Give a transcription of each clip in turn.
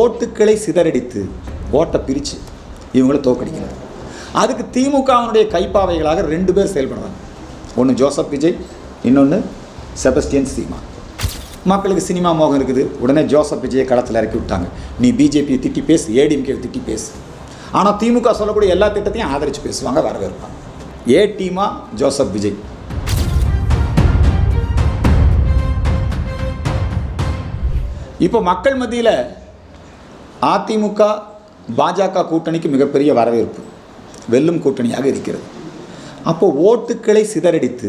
ஓட்டுக்களை சிதறடித்து ஓட்டை பிரித்து இவங்களை தோக்கடிக்கணும் அதுக்கு திமுகவினுடைய கைப்பாவைகளாக ரெண்டு பேர் செயல்படுறாங்க. ஒன்று ஜோசப் விஜய் இன்னொன்று செபஸ்டியன் சீமா. மக்களுக்கு சினிமா மோகம் இருக்குது. உடனே ஜோசப் விஜயை களத்தில் இறக்கி விட்டாங்க. நீ பிஜேபியை திட்டி பேசு ஏடிஎம்கே திட்டி பேசு. ஆனால் திமுக சொல்லக்கூடிய எல்லா திட்டத்தையும் ஆதரித்து பேசுவாங்க வரவேற்பாங்க. ஏ டீமா ஜோசப் விஜய். இப்போ மக்கள் மத்தியில் அதிமுக பாஜக கூட்டணிக்கு மிகப்பெரிய வரவேற்பு. வெல்லும் கூட்டணியாக இருக்கிறது. அப்போது ஓட்டுக்களை சிதறடித்து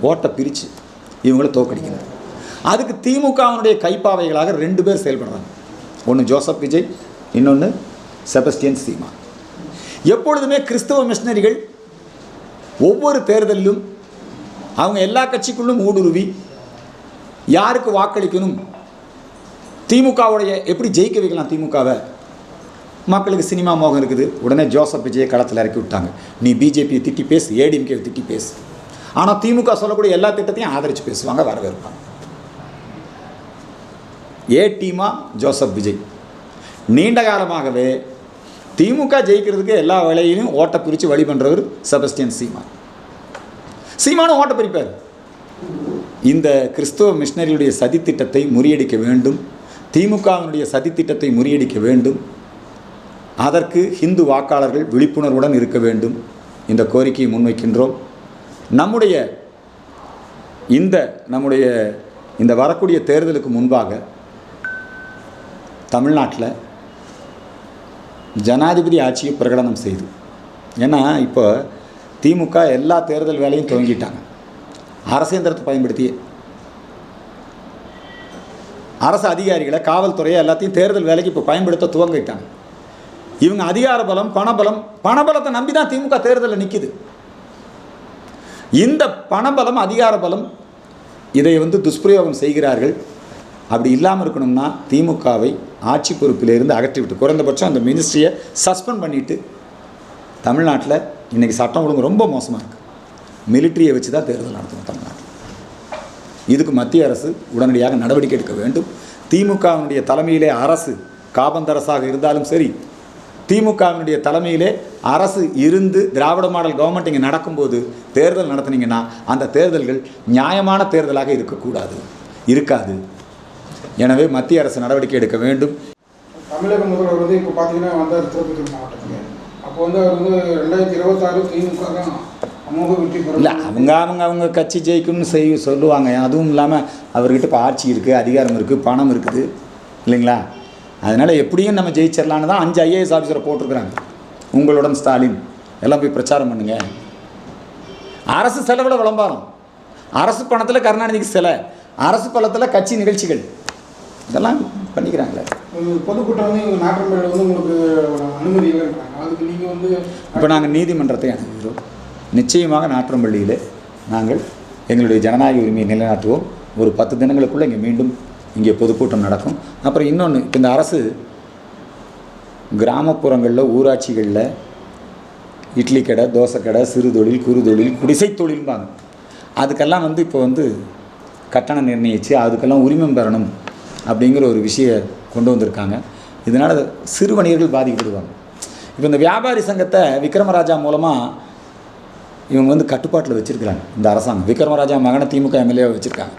ஓட்டை பிரித்து இவங்கள தோக்கடிக்கிறது அதுக்கு திமுகவினுடைய கைப்பாவைகளாக ரெண்டு பேர் செயல்படுறாங்க. ஒன்று ஜோசப் விஜய் இன்னொன்று செபஸ்டியன் சீமா. எப்பொழுதுமே கிறிஸ்தவ மிஷினரிகள் ஒவ்வொரு தேர்தலிலும் அவங்க எல்லா கட்சிக்குள்ளும் ஊடுருவி யாருக்கு வாக்களிக்கணும் திமுகவுடைய எப்படி ஜெயிக்க வைக்கலாம் திமுகவை? மக்களுக்கு சினிமா மோகம் இருக்குது. உடனே ஜோசப் விஜயை களத்தில் இறக்கி விட்டாங்க. நீ பிஜேபியை திட்டி பேசு ஏடிஎம்கே திட்டி பேசு. ஆனால் திமுக சொல்லக்கூடிய எல்லா திட்டத்தையும் ஆதரித்து பேசுவாங்க வரவேற்பாங்க. ஏ டீமா ஜோசப் விஜய். நீண்ட காலமாகவே திமுக ஜெயிக்கிறதுக்கு எல்லா வேலையிலும் ஓட்டை பிரித்து வழி பண்ணுறவர் செபஸ்டியன் சீமான். சீமானும் ஓட்டை பிரிப்பார். இந்த கிறிஸ்தவ மிஷனரியுடைய சதித்திட்டத்தை முறியடிக்க வேண்டும். திமுகவினுடைய சதித்திட்டத்தை முறியடிக்க வேண்டும். அதற்கு ஹிந்து வாக்காளர்கள் விழிப்புணர்வுடன் இருக்க வேண்டும். இந்த கோரிக்கையை முன்வைக்கின்றோம். நம்முடைய இந்த நம்முடைய இந்த வரக்கூடிய தேர்தலுக்கு முன்பாக தமிழ்நாட்டில் ஜனாதிபதி ஆட்சியை பிரகடனம் செய்து. ஏன்னா இப்போ திமுக எல்லா தேர்தல் வேலையும் துவங்கிட்டாங்க. அரசேந்திரத்தை பயன்படுத்தி அரசு அதிகாரிகளை காவல்துறையை எல்லாத்தையும் தேர்தல் வேலைக்கு இப்போ பயன்படுத்த துவங்கிட்டாங்க. இவங்க அதிகார பலம் பணபலம் பணபலத்தை நம்பி தான் திமுக தேர்தலில் நிற்கிது இந்த பணபலம் அதிகார பலம் இதை வந்து துஷ்பிரயோகம் செய்கிறார்கள். அப்படி இல்லாமல் இருக்கணும்னா திமுகவை ஆட்சி பொறுப்பிலிருந்து அகற்றிவிட்டு குறைந்தபட்சம் அந்த மினிஸ்ட்ரியை சஸ்பெண்ட் பண்ணிவிட்டு தமிழ்நாட்டில் இன்றைக்கி சட்டம் ஒழுங்கு ரொம்ப மோசமாக இருக்குது மிலிட்ரியை வச்சு தான் தேர்தல் நடத்தணும் தமிழ்நாட்டில். இதுக்கு மத்திய அரசு உடனடியாக நடவடிக்கை எடுக்க வேண்டும். திமுகவினுடைய தலைமையிலே அரசு காபந்தரசாக இருந்தாலும் சரி திமுகவினுடைய தலைமையிலே அரசு இருந்து திராவிட மாடல் கவர்மெண்ட் இங்கே நடக்கும்போது தேர்தல் நடத்துனீங்கன்னா அந்த தேர்தல்கள் நியாயமான தேர்தலாக இருக்கக்கூடாது. இருக்காது. எனவே மத்திய அரசு நடவடிக்கை எடுக்க வேண்டும். தமிழக முதல்வர் வந்து இப்போ பார்த்தீங்கன்னா வந்தார் திருப்பத்தூர் மாவட்டத்தில். அப்போ வந்து அவர் வந்து ரெண்டாயிரத்தி இருபத்தாறு திமுக தான். இல்லை அவங்க அவங்க அவங்க கட்சி ஜெயிக்கும்னு செய் சொல்லுவாங்க. அதுவும் இல்லாமல் அவர்கிட்ட இப்போ ஆட்சி இருக்குது அதிகாரம் இருக்குது பணம் இருக்குது. இல்லைங்களா? அதனால் எப்படியும் நம்ம ஜெயிச்சிடலான்னு தான் அஞ்சு ஐஏஎஸ் ஆஃபீஸரை போட்டிருக்கிறாங்க. உங்களுடன் ஸ்டாலின். எல்லாம் போய் பிரச்சாரம் பண்ணுங்க. அரசு செலவில் விளம்பரம். அரசு பணத்தில் கருணாநிதிக்கு சிலை. அரசு பணத்தில் கட்சி நிகழ்ச்சிகள். இதெல்லாம் பண்ணிக்கிறாங்களே. பொதுக்கூட்டம் வந்து உங்களுக்கு அனுமதி இப்போ நாங்கள் நீதிமன்றத்தை அணுகுகிறோம். நிச்சயமாக நாற்றம்பள்ளியில் நாங்கள் எங்களுடைய ஜனநாயக உரிமையை நிலைநாட்டுவோம். ஒரு பத்து தினங்களுக்குள்ளே இங்கே மீண்டும் இங்கே பொதுக்கூட்டம் நடக்கும். அப்புறம் இன்னொன்று இந்த அரசு கிராமப்புறங்களில் ஊராட்சிகளில் இட்லி கடை தோசை கடை சிறு தொழில் குறு தொழில் குடிசை தொழில்பாங்க அதுக்கெல்லாம் வந்து இப்போ வந்து கட்டணம் நிர்ணயித்து அதுக்கெல்லாம் உரிமம் பெறணும் அப்படிங்கிற ஒரு விஷயம் கொண்டு வந்திருக்காங்க. இதனால் சிறு வணிகர்கள் பாதிக்கப்படுவாங்க. இப்போ இந்த வியாபாரி சங்கத்தை விக்ரமராஜா மூலமாக இவங்க வந்து கட்டுப்பாட்டில் வச்சுருக்கிறாங்க. இந்த அரசாங்கம். விக்ரமராஜா மகனை திமுக எம்எல்ஏ வச்சுருக்காங்க.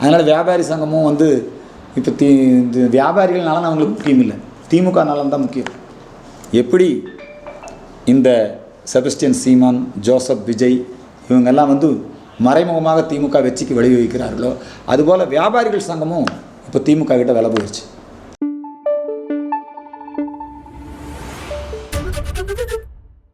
அதனால் வியாபாரி சங்கமும் வந்து இப்போ தி இந்த வியாபாரிகள் நலன் அவங்களுக்கு முக்கியம் இல்லை. திமுக நலன் தான் முக்கியம். எப்படி இந்த செபஸ்டியன் சீமான் ஜோசப் விஜய் இவங்கெல்லாம் வந்து மறைமுகமாக திமுக வெற்றிக்கு வழிவகுக்கிறார்களோ அதுபோல் வியாபாரிகள் சங்கமும் இப்போ திமுக கிட்ட வில போயிடுச்சு